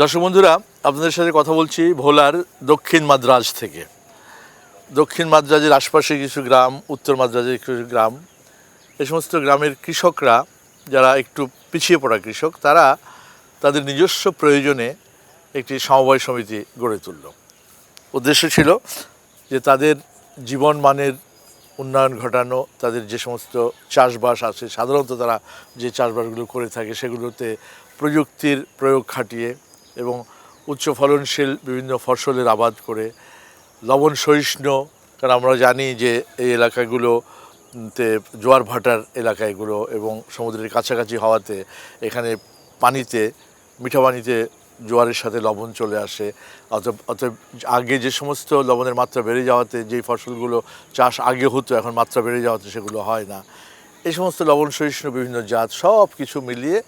দর্শক বন্ধুরা, আপনাদের সাথে কথা বলছি ভোলার দক্ষিণ মাদ্রাজ থেকে। দক্ষিণ মাদ্রাজের আশপাশে কিছু গ্রাম, উত্তর মাদ্রাজের কিছু গ্রাম। এ সমস্ত গ্রামের কৃষকরা, যারা একটু পিছিয়ে পড়া কৃষক, তারা তাদের নিজস্ব প্রয়োজনে একটি সমবায় সমিতি গড়ে তুলল। উদ্দেশ্য ছিল যে তাদের জীবন মানের উন্নয়ন ঘটানো, তাদের যে সমস্ত চাষবাস আছে, সাধারণত তারা যে চাষবাসগুলো করে থাকে সেগুলোতে প্রযুক্তির প্রয়োগ খাটিয়ে এবং উচ্চ ফলনশীল বিভিন্ন ফসলের আবাদ করে। লবণ সহিষ্ণু, কারণ আমরা জানি যে এই এলাকাগুলো তে জোয়ার ভাটার এলাকা এগুলো এবং সমুদ্রের কাছাকাছি হওয়াতে এখানে পানিতে, মিঠা পানিতে জোয়ারের সাথে লবণ চলে আসে। অতএব আগে যে সমস্ত লবণের মাত্রা বেড়ে যাওয়াতে, যেই ফসলগুলো চাষ আগে হতো, এখন মাত্রা বেড়ে যাওয়াতে সেগুলো হয় না। এই সমস্ত লবণ, সহিষ্ণু, বিভিন্ন জাত সব কিছু মিলিয়ে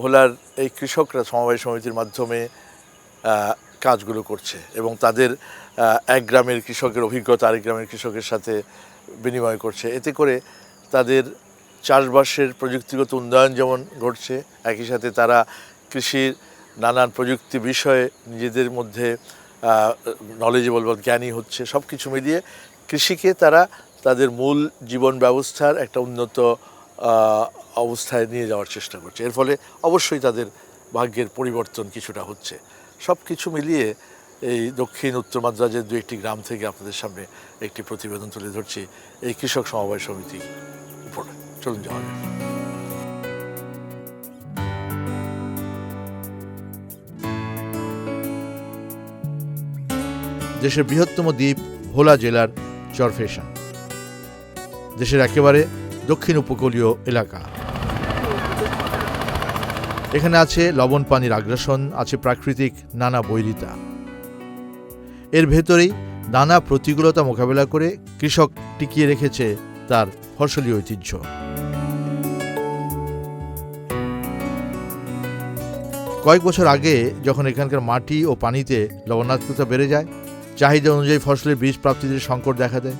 ভোলার এই কৃষকরা সমবায় সমিতির মাধ্যমে কাজগুলো করছে এবং তাদের এক গ্রামের কৃষকের অভিজ্ঞতা, আরেক গ্রামের কৃষকের সাথে বিনিময় করছে। এতে করে তাদের চাষবাসের প্রযুক্তিগত উন্নয়ন যেমন ঘটছে, একই সাথে তারা কৃষির নানান প্রযুক্তি বিষয়ে নিজেদের মধ্যে নলেজেবল বা জ্ঞানী হচ্ছে সব কিছু মিলিয়ে কৃষিকে তারা তাদের মূল জীবন ব্যবস্থার একটা উন্নত অবস্থায় নিয়ে যাওয়ার চেষ্টা করছে। এর ফলে অবশ্যই তাদের ভাগ্যের পরিবর্তন কিছুটা হচ্ছে। সব কিছু মিলিয়ে এই দক্ষিণ, উত্তর মাদ্রাজের দু একটি গ্রাম থেকে আপনাদের সামনে একটি প্রতিবেদন তুলে ধরছি। এই কৃষক সমবায় সমিতি উপরে। চলুন যাওয়া দেশের বৃহত্তম দ্বীপ ভোলা জেলার চরফেশন। দেশের একেবারে দক্ষিণ উপকূলীয় এলাকা। এখানে আছে লবণ পানির আগ্রাসন, আছে প্রাকৃতিক নানা বৈরিতা। এর ভেতরেই নানা প্রতিকূলতা মোকাবেলা করে কৃষক টিকিয়ে রেখেছে তার ফসলি ঐতিহ্য। কয়েক বছর আগে যখন এখানকার মাটি ও পানিতে লবণাক্ততা বেড়ে যায় চাহিদা অনুযায়ী ফসলের বীজ প্রাপ্তিতে সংকট দেখা দেয়।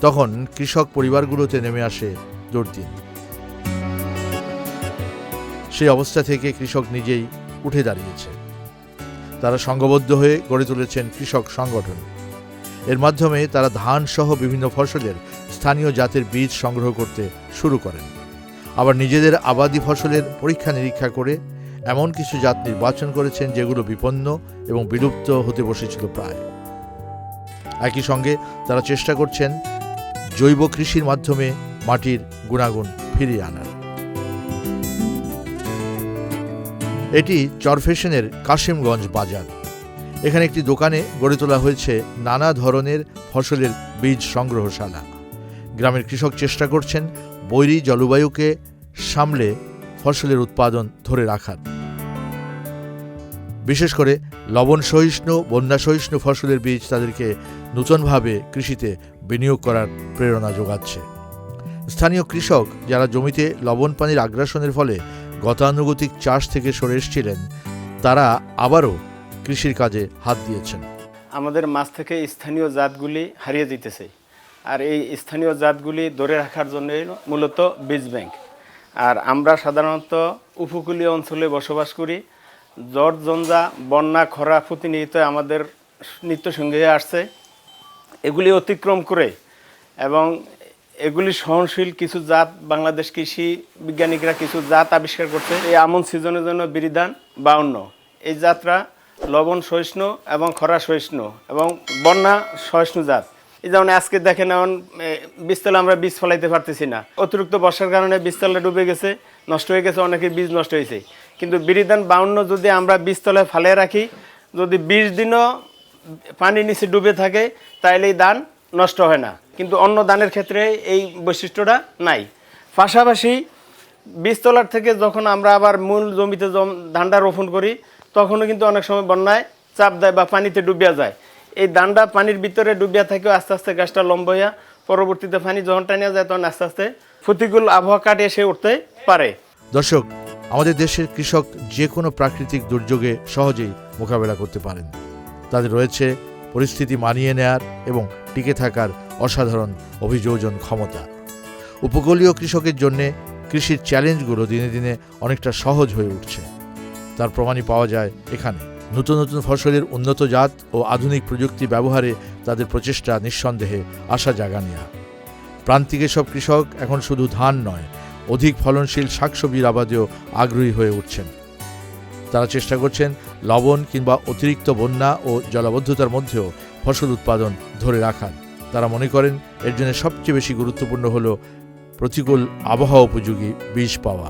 তখন কৃষক পরিবারগুলোতে নেমে আসে দুর্দিন সেই অবস্থা থেকে কৃষক নিজেই উঠে দাঁড়িয়েছে। তারা সংঘবদ্ধ হয়ে গড়ে তুলেছেন কৃষক সংগঠন। এর মাধ্যমে তারা ধান সহ বিভিন্ন ফসলের স্থানীয় জাতের বীজ সংগ্রহ করতে শুরু করেন। আবার নিজেদের আবাদি ফসলের পরীক্ষা নিরীক্ষা করে এমন কিছু জাত নির্বাচন করেছেন যেগুলো বিপন্ন এবং বিলুপ্ত হতে বসেছিল প্রায়। একই সঙ্গে তারা চেষ্টা করছেন জৈব কৃষির মাধ্যমে মাটির গুণাগুণ ফিরিয়ে আনার। এটি চরফেশনের কাশিমগঞ্জ বাজার। এখানে একটি দোকানে গড়ে তোলা হয়েছে নানা ধরনের ফসলের বীজ সংগ্রহশালা। গ্রামের কৃষক চেষ্টা করছেন বৈরী জলবায়ুকে সামলে ফসলের উৎপাদন ধরে রাখার। বিশেষ করে লবণ সহিষ্ণু, বন্যা সহিষ্ণু ফসলের বীজ তাদেরকে নূতনভাবে কৃষিতে বিনিয়োগ করার প্রেরণা যোগাচ্ছে। স্থানীয় কৃষক যারা জমিতে লবণ পানির আগ্রাসনের ফলে গতানুগতিক চাষ থেকে সরে এসেছিলেন, তারা আবারও কৃষির কাজে হাত দিয়েছেন। আমাদের মাছ থেকে স্থানীয় জাতগুলি হারিয়ে যেতেছে। আর এই স্থানীয় জাতগুলি ধরে রাখার জন্য মূলত বীজ ব্যাংক। আর আমরা সাধারণত উপকূলীয় অঞ্চলে বসবাস করি। জ্বর জঞ্জা বন্যা, খরা প্রতিনিয়ত আমাদের নিত্য সঙ্গে হয়ে আসছে। এগুলি অতিক্রম করে এবং এগুলি সহনশীল কিছু জাত, বাংলাদেশ কৃষি বিজ্ঞানিকরা কিছু জাত আবিষ্কার করছে। এই আমন সিজনের জন্য বিরিধান বাউন্ন। এই জাতরা লবণ সহিষ্ণু এবং খরা সহিষ্ণু এবং বন্যা সহিষ্ণু জাত। এই যেমন আজকে দেখেন এমন বীজতলা আমরা বীজ ফলাইতে পারতেছি না। অতিরিক্ত বর্ষার কারণে বীজতলা ডুবে গেছে, নষ্ট হয়ে গেছে, অনেকের বীজ নষ্ট হয়েছে। কিন্তু বিরিধান বাউন্ন যদি আমরা বীজতলায় ফালে রাখি, যদি বিশ দিনও পানির নিচে ডুবে থাকে তাহলে এই ধান নষ্ট হয় না। কিন্তু অন্য ধানের ক্ষেত্রে এই বৈশিষ্ট্যটা নাই। পাশাপাশি বীজতলার থেকে যখন আমরা আবার মূল জমিতে জম- ধানটা রোপণ করি, তখনও কিন্তু অনেক সময় বন্যায় চাপ দেয় বা পানিতে ডুবিয়া যায়। এই ধানটা পানির ভিতরে ডুবিয়া থাকেও আস্তে আস্তে গাছটা লম্ব পরবর্তীতে পানি যখন টানিয়া যায়, তখন আস্তে আস্তে প্রতিকূল আবহাওয়া কাটিয়ে সে উঠতে পারে। দর্শক আমাদের দেশের কৃষক যে কোনো প্রাকৃতিক দুর্যোগে সহজেই মোকাবেলা করতে পারেন। তাদের রয়েছে পরিস্থিতি মানিয়ে নেয়ার এবং টিকে থাকার অসাধারণ অভিযোজন ক্ষমতা। উপকূলীয় কৃষকের জন্য কৃষির চ্যালেঞ্জগুলো দিনে দিনে অনেকটা সহজ হয়ে উঠছে। তার প্রমাণই পাওয়া যায় এখানে। নতুন নতুন ফসলের উন্নত জাত ও আধুনিক প্রযুক্তি ব্যবহারে তাদের প্রচেষ্টা নিঃসন্দেহে আশা জাগানিয়া। প্রান্তিক সব কৃষক এখন শুধু ধান নয় অধিক ফলনশীল শাকসবজির আবাদেও আগ্রহী হয়ে উঠছেন। তারা চেষ্টা করছেন লবণ কিংবা অতিরিক্ত বন্যা ও জলাবদ্ধতার মধ্যেও ফসল উৎপাদন ধরে রাখার। তারা মনে করেন এর জন্য সবচেয়ে বেশি গুরুত্বপূর্ণ হল প্রতিকূল আবহাওয়া উপযোগী বীজ পাওয়া।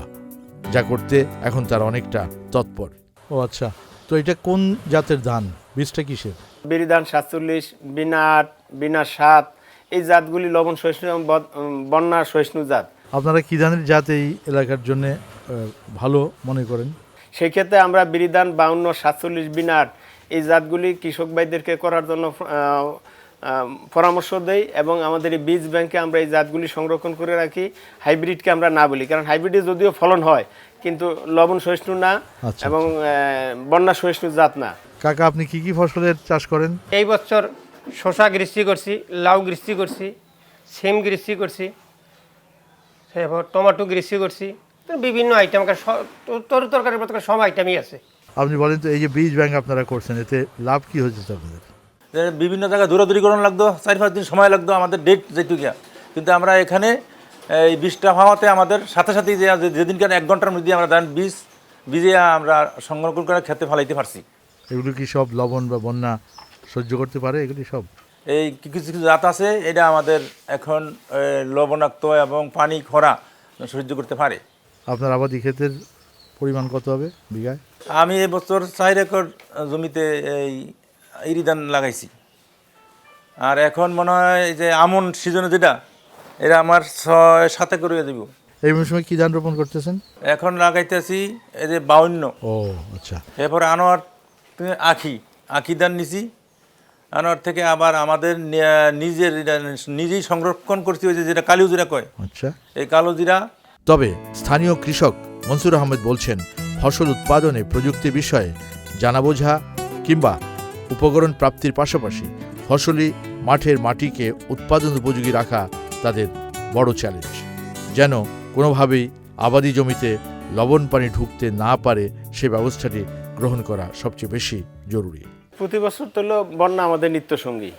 যা করতে এখন তার অনেকটা তৎপর। ও আচ্ছা তো এটা কোন জাতের ধান? বীজটা কিসের? বিরিধান সাতচল্লিশ বিনা আট বিনা সাত এই জাতগুলি লবণ সহিষ্ণু এবং বন্যা সহিষ্ণু জাত। আপনারা কি ধানের জাত এই এলাকার জন্য ভালো মনে করেন? সেই ক্ষেত্রে আমরা বিরিধান বাউন্ন সাতচল্লিশ বিনাট এই জাতগুলি কৃষক ভাইদেরকে করার জন্য পরামর্শ দেই এবং আমাদের এই বীজ ব্যাংকে আমরা এই জাতগুলি সংরক্ষণ করে রাখি। হাইব্রিডকে আমরা না বলি কারণ হাইব্রিডে যদিও ফলন হয় কিন্তু লবণ সহিষ্ণু না আচ্ছা, এবং বন্যা সহিষ্ণু জাত না। কাকা আপনি কি কি ফসলের চাষ করেন? এই বছর শশা গৃষ্টি করছি লাউ গৃষ্টি করছি সিম গৃষ্টি করছি তারপর টমেটো গৃষ্টি করছি। বিভিন্ন আইটেম তরু তরকারির মতো সব আইটেমই আছে। আপনি বলেন তো এই যে বীজ ব্যাংক আপনারা করছেন এতে লাভ কি হচ্ছে আপনাদের? বিভিন্ন জায়গায় দৌড়াদৌড়ি লাগতো চার পাঁচ দিন সময় লাগতো আমাদের ডেট যেটুকিয়া। কিন্তু আমরা এখানে এই বীজটা হওয়াতে আমাদের সাথে সাথে যে যে- যেদিনকার এক ঘণ্টার মধ্যে আমরা ধান বীজ বীজে আমরা সংরক্ষণ করে খেতে ফেলাইতে পারছি। এগুলো কি সব লবণ বা বন্যা সহ্য করতে পারে? এগুলি সব? এই কিছু কিছু জাত আছে এটা আমাদের এখন লবণাক্ত এবং পানি খরা সহ্য করতে পারে। আপনার আবাদি ক্ষেতের পরিমাণ কত হবে বিঘায়? আমি এবছর চার একর জমিতে এই ইরিদান লাগাইছি। আর এখন মনে হয় এই যে আমন সিজনে যেটা এটা আমার ছয় সাত একর হয়ে যাব এই মৌসুমে কি ধান রোপণ করতেছেন? এখন লাগাইতেছি এই যে বাউন্ন। ও আচ্ছা। এরপরে আনোয়ার আখি আখি ধান নিছি। আনোয়ার থেকে আবার আমাদের নিজের নিজেই সংরক্ষণ করছি ওই যে যেটা কালিউ জিরা কয়। আচ্ছা। এই কালো জিরা তবে স্থানীয় কৃষক মনসুর আহমেদ বলছেন ফসল উৎপাদনে প্রযুক্তি বিষয়ে জানা বোঝা কিংবা উপকরণ প্রাপ্তির পাশাপাশি ফসলি মাঠের মাটিকে উৎপাদন উপযোগী রাখা তাদের বড় চ্যালেঞ্জ যেন কোনোভাবেই আবাদি জমিতে লবণ পানি ঢুকতে না পারে সে ব্যবস্থাটি গ্রহণ করা সবচেয়ে বেশি জরুরি। প্রতি বছর তো হলো বন্যা আমাদের নিত্য সঙ্গী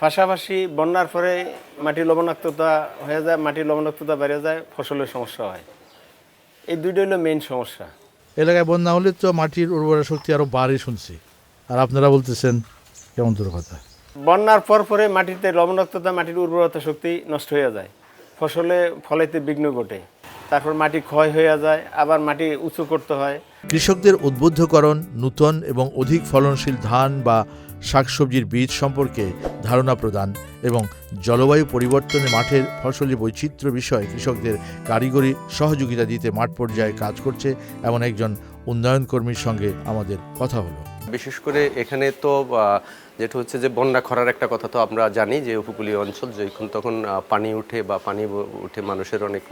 পাশাপাশি বন্যার পরে মাটির লবণাক্ততা হয়ে যায় মাটির লবণাক্ততা বেড়ে যায় ফসলের সমস্যা হয়। এই দুইটা হলো মেন সমস্যা। এলাকায় বন্যা হলে তো মাটির উর্বরা শক্তি আরও বাড়ে শুনছি। আর আপনারা বলতেছেন কেমন তোর কথা? বন্যার পর পরে মাটিতে লবণাক্ততা মাটির উর্বরতা শক্তি নষ্ট হয়ে যায়। ফসলে ফলাইতে বিঘ্ন ঘটে। তারপর মাটি ক্ষয় হয়ে যায় আবার মাটি উঁচু করতে হয়। কৃষকদের উদ্বুদ্ধকরণ নূতন এবং অধিক ফলনশীল ধান বা শাকসবজির বীজ সম্পর্কে ধারণা প্রদান এবং জলবায়ু পরিবর্তনে মাঠের ফসলি বৈচিত্র্য বিষয়ে কৃষকদের কারিগরি সহযোগিতা দিতে মাঠ পর্যায়ে কাজ করছে এমন একজন উন্নয়ন কর্মীর সঙ্গে আমাদের কথা হলো। বিশেষ করে এখানে তো যেটা হচ্ছে যে বন্যা খরার একটা কথা তো আমরা জানি যে উপকূলীয় অঞ্চল যখন তখন পানি উঠে বা পানি উঠে মানুষের অনেক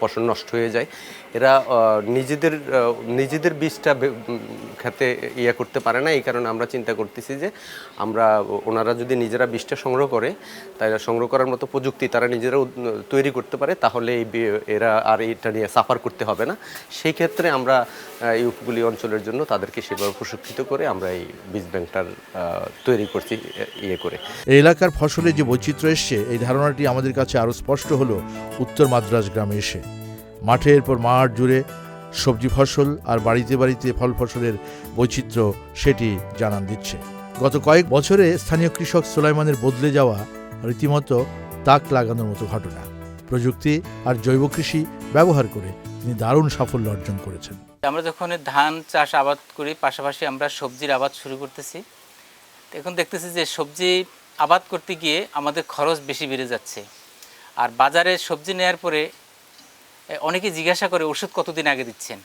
ফসল নষ্ট হয়ে যায়। এরা নিজেদের নিজেদের বীজটা খেতে ইয়ে করতে পারে না। এই কারণে আমরা চিন্তা করতেছি যে আমরা ওনারা যদি নিজেরা বীজটা সংগ্রহ করে তাই সংগ্রহ করার মতো প্রযুক্তি তারা নিজেরা তৈরি করতে পারে তাহলে এই এরা আর এটা নিয়ে সাফার করতে হবে না। সেই ক্ষেত্রে আমরা এই উপকূলীয় অঞ্চলের জন্য তাদেরকে সেভাবে প্রশিক্ষিত করে আমরা এই বীজ ব্যাংকটার আহ, তৈরি করছি ইয়ে করে। এই এলাকার ফসলে যে বৈচিত্র্য এসছে এই ধারণাটি আমাদের কাছে আরও স্পষ্ট হলো উত্তর মাদ্রাজ গ্রামে এসে। মাঠের পর মাঠ জুড়ে সবজি ফসল আর বাড়িতে বাড়িতে ফল ফসলের বৈচিত্র্য সেটি জানান দিচ্ছে। গত কয়েক বছরে স্থানীয় কৃষক সুলাইমানের বদলে যাওয়া রীতিমতো তাক লাগানোর মতো ঘটনা। প্রযুক্তি আর জৈব কৃষি ব্যবহার করে তিনি দারুণ সাফল্য অর্জন করেছেন। আমরা যখন ধান চাষ আবাদ করি পাশাপাশি আমরা সবজির আবাদ শুরু করতেছি। এখন দেখতেছি যে সবজি আবাদ করতে গিয়ে আমাদের খরচ বেশি বেড়ে যাচ্ছে। আর বাজারে সবজি নেওয়ার পরে অনেকে জিজ্ঞাসা করে, ওষুধ কতদিন আগে দিচ্ছেন?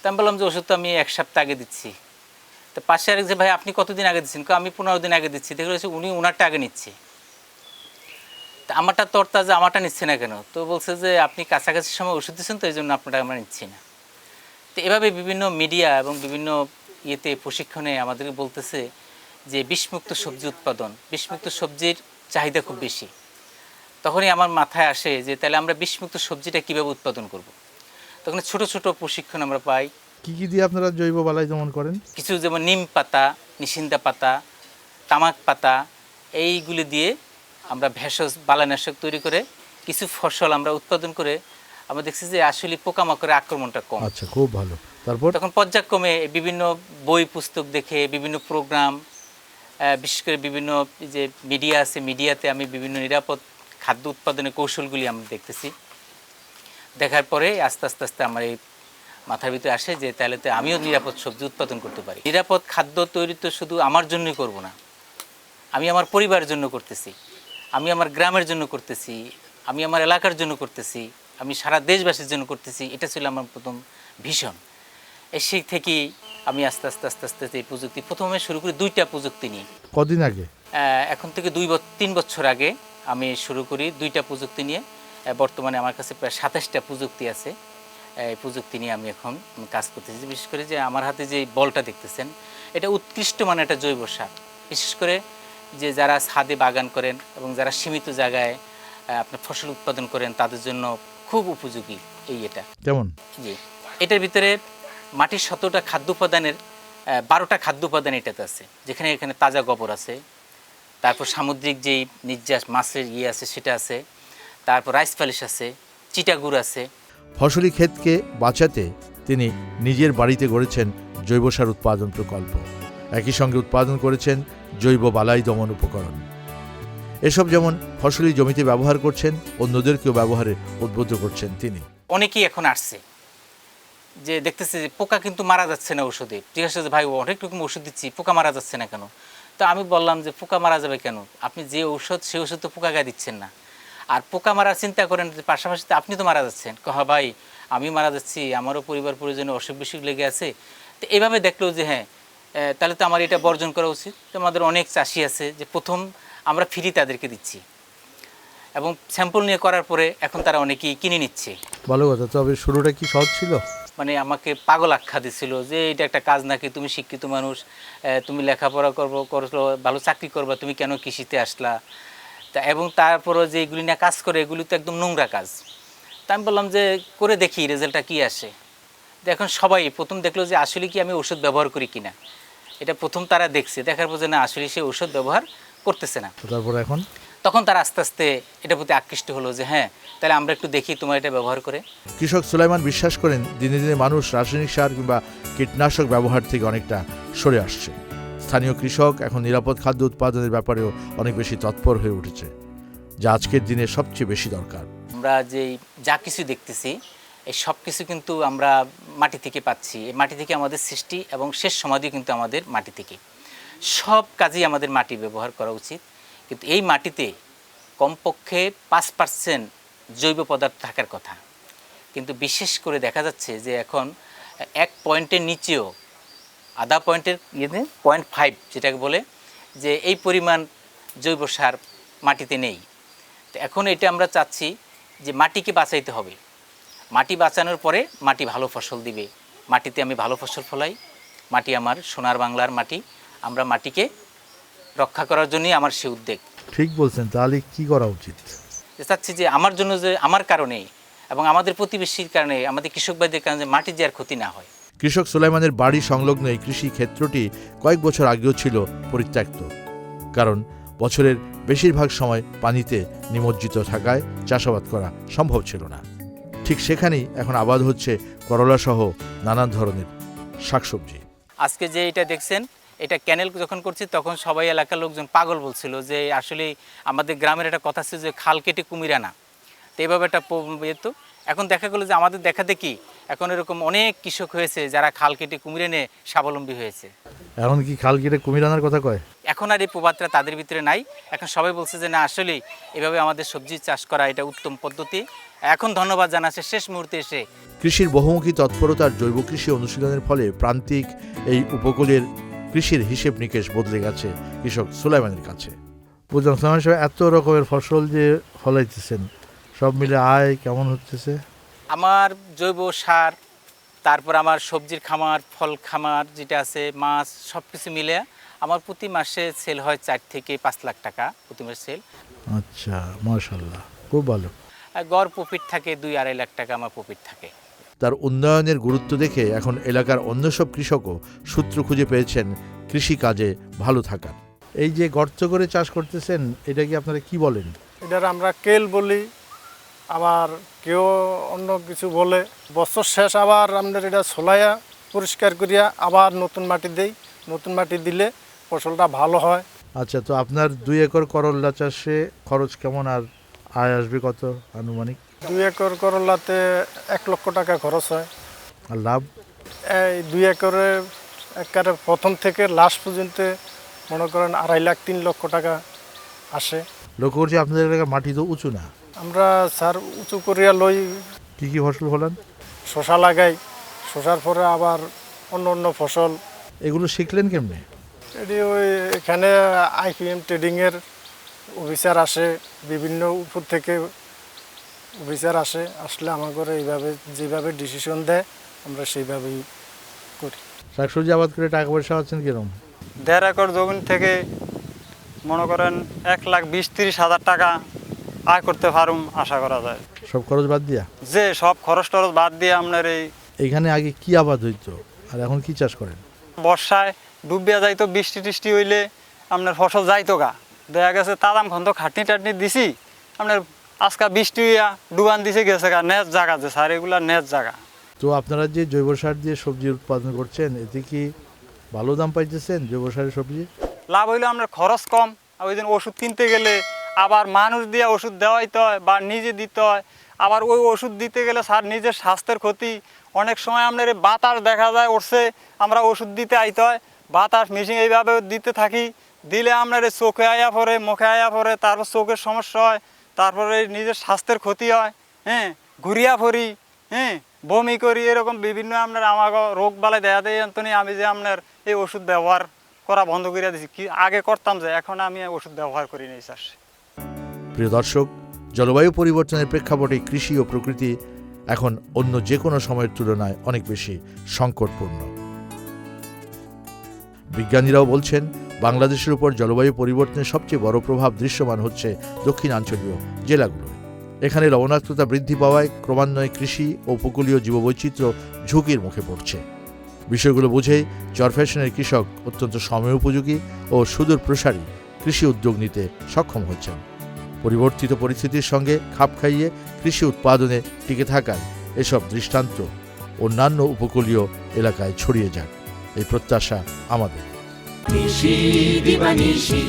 তা আমি বললাম যে, ওষুধ তো আমি এক সপ্তাহ আগে দিচ্ছি। তো পাশে আরেক যে, ভাই, আপনি কতদিন আগে দিচ্ছেন? আমি পনেরো দিন আগে দিচ্ছি। দেখে হচ্ছে উনি ওনারটা আগে নিচ্ছে। তা আমারটা তরতাজা আমারটা নিচ্ছে না কেন? তো বলছে যে, আপনি কাছাকাছি সময় ওষুধ দিচ্ছেন তো এই জন্য আপনারটা আমরা নিচ্ছি না। তো এভাবে বিভিন্ন মিডিয়া এবং বিভিন্ন ইয়েতে প্রশিক্ষণে আমাদেরকে বলতেছে যে বিষমুক্ত সবজি উৎপাদন বিষমুক্ত সবজির চাহিদা খুব বেশি। তখনই আমার মাথায় আসে যে তাহলে আমরা বিষমুক্ত সবজিটা কীভাবে উৎপাদন করব। তখন ছোট ছোট প্রশিক্ষণ আমরা পাই। কি কি দিয়ে আপনারা জৈব বালাই দমন করেন? কিছু যেমন নিম পাতা নিশিন্দা পাতা তামাক পাতা এইগুলি দিয়ে আমরা ভেষজ বালানাশক তৈরি করে কিছু ফসল আমরা উৎপাদন করে আমরা দেখছি যে আসলে পোকামাকড়ের আক্রমণটা কম। আচ্ছা খুব ভালো। তারপর? তখন পর্যায়ক্রমে বিভিন্ন বই পুস্তক দেখে বিভিন্ন প্রোগ্রাম বিশেষ করে বিভিন্ন যে মিডিয়া আছে মিডিয়াতে আমি বিভিন্ন নিরাপদ খাদ্য উৎপাদনের কৌশলগুলি আমি দেখতেছি। দেখার পরে আস্তে আস্তে আস্তে আমার এই মাথার ভিতরে আসে যে তাহলে তো আমিও নিরাপদ সবজি উৎপাদন করতে পারি। নিরাপদ খাদ্য তৈরি তো শুধু আমার জন্যই করব না। আমি আমার পরিবারের জন্য করতেছি। আমি আমার গ্রামের জন্য করতেছি। আমি আমার এলাকার জন্য করতেছি। আমি সারা দেশবাসীর জন্য করতেছি। এটা ছিল আমার প্রথম ভীষণ। সেই থেকেই আমি আস্তে আস্তে আস্তে আস্তে এই প্রযুক্তি প্রথমে শুরু করি দুইটা প্রযুক্তি নিয়ে। কদিন আগে? এখন থেকে দুই বছর তিন বছর আগে আমি শুরু করি দুইটা প্রযুক্তি নিয়ে। বর্তমানে আমার কাছে প্রায় সাতাশটা প্রযুক্তি আছে। এই প্রযুক্তি নিয়ে আমি এখন কাজ করতেছি। বিশেষ করে যে আমার হাতে যে বলটা দেখতেছেন এটা উৎকৃষ্ট মানে একটা জৈব সার। বিশেষ করে যে যারা ছাদে বাগান করেন এবং যারা সীমিত জায়গায় আপনার ফসল উৎপাদন করেন তাদের জন্য খুব উপযোগী এই এটা। কেমন? জি। এটার ভিতরে মাটির শতটা খাদ্য উপাদানের বারোটা খাদ্য উপাদান এটাতে আছে। যেখানে এখানে তাজা গোবর আছে তারপর সামুদ্রিক যেই নির্যাস মাছের ইয়ে আছে সেটা আছে তারপর রাইস পালিশ আছে চিটাগুড় আছে। ফসলি ক্ষেতকে বাঁচাতে তিনি নিজের বাড়িতে গড়েছেন জৈব সার উৎপাদন প্রকল্প। একই সঙ্গে উৎপাদন করেছেন জৈব বালাই দমন উপকরণ। এসব যেমন ফসলি জমিতে ব্যবহার করছেন অন্যদেরকেও ব্যবহারে উদ্বুদ্ধ করছেন তিনি। অনেকেই এখন আসছে। যে দেখতেছে যে পোকা কিন্তু মারা যাচ্ছে না ওষুধে জিজ্ঞাসা করছে, ভাই অনেক রকম ওষুধ দিচ্ছি পোকা মারা যাচ্ছে না কেন? তো আমি বললাম যে পোকা মারা যাবে কেন? আপনি যে ঔষধ সেই ওষুধ তো পোকা গায়ে দিচ্ছেন না। আর পোকা মারার চিন্তা করেন যে পাশাপাশি তো আপনি তো মারা যাচ্ছেন। কহা ভাই আমি মারা যাচ্ছি আমারও পরিবার পরিজনে অসুখ বিসুখ লেগে আছে। তো এভাবে দেখল যে হ্যাঁ তাহলে তো আমার এটা বর্জন করা উচিত। তো আমাদের অনেক চাষি আছে যে প্রথম আমরা ফ্রি তাদেরকে দিচ্ছি। এবং স্যাম্পল নিয়ে করার পরে এখন তারা অনেকেই কিনে নিচ্ছে। ভালো কথা তবে শুরুটা কি সহজ ছিল? মানে আমাকে পাগল আখ্যা দিছিল যে এটা একটা কাজ নাকি তুমি শিক্ষিত মানুষ তুমি লেখাপড়া করব করল ভালো চাকরি করবা, তুমি কেন কৃষিতে আসলা? তা এবং তারপরও যে এগুলি নিয়ে কাজ করে, এগুলি তো একদম নোংরা কাজ। তা আমি বললাম যে, করে দেখি রেজাল্টটা কি আসে? এখন সবাই প্রথম দেখল যে, আসলে কি আমি ওষুধ ব্যবহার করি কিনা? এটা প্রথম তারা দেখছে, দেখার পর যে না, আসলে সে ওষুধ ব্যবহার করতেছে না। তারপর এখন? তখন তারা আস্তে আস্তে এটার প্রতি আকৃষ্ট হলো যে হ্যাঁ তাহলে আমরা একটু দেখি তোমার এটা ব্যবহার করে। কৃষক সুলাইমান বিশ্বাস করেন দিনে দিনে মানুষ রাসায়নিক সার কিংবা কীটনাশক ব্যবহার থেকে অনেকটা সরে আসছে। স্থানীয় কৃষক এখন নিরাপদ খাদ্য উৎপাদনের ব্যাপারেও অনেক বেশি তৎপর হয়ে উঠেছে যা আজকের দিনে সবচেয়ে বেশি দরকার। আমরা যে যা কিছু দেখতেছি এই সব কিছু কিন্তু আমরা মাটি থেকে পাচ্ছি। এই মাটি থেকে আমাদের সৃষ্টি এবং শেষ সমাধিও কিন্তু আমাদের মাটি থেকে। সব কাজেই আমাদের মাটি ব্যবহার করা উচিত। কিন্তু এই মাটিতে কমপক্ষে পাঁচ পার্সেন্ট জৈব পদার্থ থাকার কথা। কিন্তু বিশেষ করে দেখা যাচ্ছে যে এখন এক পয়েন্টের নিচেও, আধা পয়েন্টের ইয়েতে পয়েন্ট ফাইভ যেটাকে বলে, যে এই পরিমাণ জৈব সার মাটিতে নেই। তো এখন এটা আমরা চাচ্ছি যে মাটিকে বাঁচাইতে হবে। মাটি বাঁচানোর পরে মাটি ভালো ফসল দিবে। মাটিতে আমি ভালো ফসল ফলাই। মাটি আমার সোনার বাংলার মাটি। আমরা মাটিকে রক্ষা করার জন্যই আমার সে উদ্যোগ। ঠিক বলছেন তাহলে কি করা উচিত? চাচ্ছি যে আমার জন্য যে আমার কারণে এবং আমাদের প্রতিবেশীর কারণে আমাদের কৃষক ভাইদের কারণে যে মাটির যে আর ক্ষতি না হয়। কৃষক সুলাইমানের বাড়ি সংলগ্ন এই কৃষি ক্ষেত্রটি কয়েক বছর আগেও ছিল পরিত্যক্ত। কারণ বছরের বেশিরভাগ সময় পানিতে নিমজ্জিত থাকায় চাষাবাদ করা সম্ভব ছিল না। ঠিক সেখানেই এখন আবাদ হচ্ছে করলা সহ নানান ধরনের শাকসবজি। আজকে যে এটা দেখছেন এটা ক্যানেল যখন করছি তখন সবাই এলাকার লোকজন পাগল বলছিল যে আসলে আমাদের গ্রামের একটা কথা ছিল যে খাল কেটে কুমির আনা। তো এইভাবে একটা তো এখন দেখা গেলো যে আমাদের দেখা দেখি এখন এরকম অনেক কৃষক হয়েছে যারা খাল কেটে কুমির এনে স্বাবলম্বী হয়েছে। এখন কি খাল কেটে কুমির আনার কথা কয়? এখন আর এই প্রবাদটা তাদের ভিতরে নাই। এখন সবাই বলছে যে না আসলেই এভাবে আমাদের সবজি চাষ করা এটা উত্তম পদ্ধতি। এখন ধন্যবাদ জানাচ্ছে শেষ মুহূর্তে এসে। কৃষির বহুমুখী তৎপরতার জৈব কৃষি অনুশীলনের ফলে প্রান্তিক এই উপকূলের কৃষির হিসেব নিকেশ বদলে গেছে কৃষক সুলাইমানের কাছে। বুঝলাম সুলাইমান সাহেব এত রকমের ফসল যে ফলাইতেছেন সব মিলে আয় কেমন হচ্ছে? আমার জৈব সার তারপর আমার সবজির খামার ফল খামার যেটা আছে মাছ সব কিছু মিলে আমার প্রতি মাসে সেল হয় চার থেকে পাঁচ লাখ টাকা প্রতি মাসে সেল। আচ্ছা মাশাল্লাহ খুব ভালো। গড় প্রফিট থাকে দুই আড়াই লাখ টাকা আমার প্রফিট থাকে। তার উন্নয়নের গুরুত্ব দেখে এখন এলাকার অন্য সব কৃষকও সূত্র খুঁজে পেয়েছেন কৃষিকাজে ভালো থাকার। এই যে গর্ত করে চাষ করতেছেন এটা কি আপনারা কি বলেন? এটার আমরা কেল বলি আবার কেউ অন্য কিছু বলে। বছর শেষ আবার আমাদের এটা ছোলাইয়া পরিষ্কার করিয়া আবার নতুন মাটি দেই। নতুন মাটি দিলে ফসলটা ভালো হয়। আচ্ছা তো আপনার দুই একর করল্লা চাষে খরচ কেমন আর আয় আসবে কত আনুমানিক? দুই একর করলাতে এক লক্ষ টাকা খরচ হয়। আর লাভ? এই দুই একরে একেবারে প্রথম থেকে লাস্ট পর্যন্ত মনে করেন আড়াই লাখ তিন লক্ষ টাকা আসে। লক্ষ্য করছি আপনাদের এলাকার মাটি তো উঁচু না। আমরা স্যার উঁচু করিয়া লই। কি কি ফসল ফলান? শশা লাগাই শশার পরে আবার অন্য অন্য ফসল। এগুলো শিখলেন কেমনে? এটি ওই এখানে আইপিএম ট্রেডিংয়ের অফিসার আসে বিভিন্ন উপর থেকে অফিসার আসে আসলে আমার ঘরে এইভাবে যেভাবে ডিসিশন দেয় আমরা সেইভাবেই করি। শাকসবজি আবাদ করে টাকা পয়সা পাচ্ছেন কিরম? দেড় একর জমিন থেকে মনে করেন এক লাখ বিশ তিরিশ হাজার টাকা আয় করতে পারুম আশা করা যায়। সব খরচ বাদ দিয়া? যে সব খরচ টরচ বাদ দিয়ে আপনার এই এখানে আগে কি আবাদ হইতো? আর এখন কি চাষ করেন? বর্ষায় ডুবিয়া যাইতো বৃষ্টি টিষ্টি হইলে আপনার ফসল যাইতো গা। দেখা গেছে তাদাম খন তো খাটনি টাটনি দিছি আপনার আজকা বৃষ্টি হইয়া ডুবান দিছে গেছে গা নেট জায়গা যে স্যার এগুলা নেট জায়গা তো আপনারা যে জৈব সার দিয়ে সবজি উৎপাদন করছেন এতে কি ভালো দাম পাইতেছেন জৈব সারের সবজি? লাভ হইলে আপনার খরচ কম আর ওই দিন ওষুধ কিনতে গেলে আবার মানুষ দিয়ে ওষুধ দেওয়াইতে হয় বা নিজে দিতে হয় আবার ওই ওষুধ দিতে গেলে স্যার নিজের স্বাস্থ্যের ক্ষতি। অনেক সময় আপনার বাতাস দেখা যায় উঠছে আমরা ওষুধ দিতে আইতে হয় বাতাস মেশিন এইভাবে দিতে থাকি দিলে আপনার চোখে আয়া পড়ে মুখে আয়া পড়ে তারপর চোখের সমস্যা হয়। তারপরে নিজের স্বাস্থ্যের ক্ষতি হয় হ্যাঁ ঘুরিয়া পড়ি হ্যাঁ বমি করি, এরকম বিভিন্ন আপনার আমাকে রোগ বালাই দেখা দেয় এন্তনি আমি যে আপনার এই ওষুধ ব্যবহার করা বন্ধ করিয়া দিয়েছি কি আগে করতাম যে, এখন আমি ওষুধ ব্যবহার করি নাই চাষ প্রিয় দর্শক, জলবায়ু পরিবর্তনের প্রেক্ষাপটে কৃষি ও প্রকৃতি এখন অন্য যে কোনো সময়ের তুলনায় অনেক বেশি সংকটপূর্ণ। বিজ্ঞানীরাও বলছেন বাংলাদেশের উপর জলবায়ু পরিবর্তনের সবচেয়ে বড় প্রভাব দৃশ্যমান হচ্ছে দক্ষিণাঞ্চলীয় জেলাগুলোয়। এখানে লবণাক্ততা বৃদ্ধি পাওয়ায় ক্রমান্বয়ে কৃষি ও উপকূলীয় জীববৈচিত্র্য ঝুঁকির মুখে পড়ছে। বিষয়গুলো বুঝেই চরফ্যাশনের কৃষক অত্যন্ত সময় উপযোগী ও সুদূর প্রসারী কৃষি উদ্যোগ নিতে সক্ষম হচ্ছেন। পরিবর্তিত পরিস্থিতির সঙ্গে খাপ খাইয়ে কৃষি উৎপাদনে টিকে থাকায় এসব দৃষ্টান্ত অন্যান্য উপকূলীয় এলাকায় ছড়িয়ে যাক। এই প্রত্যাশা আমাদের। কৃষি দিবানিশি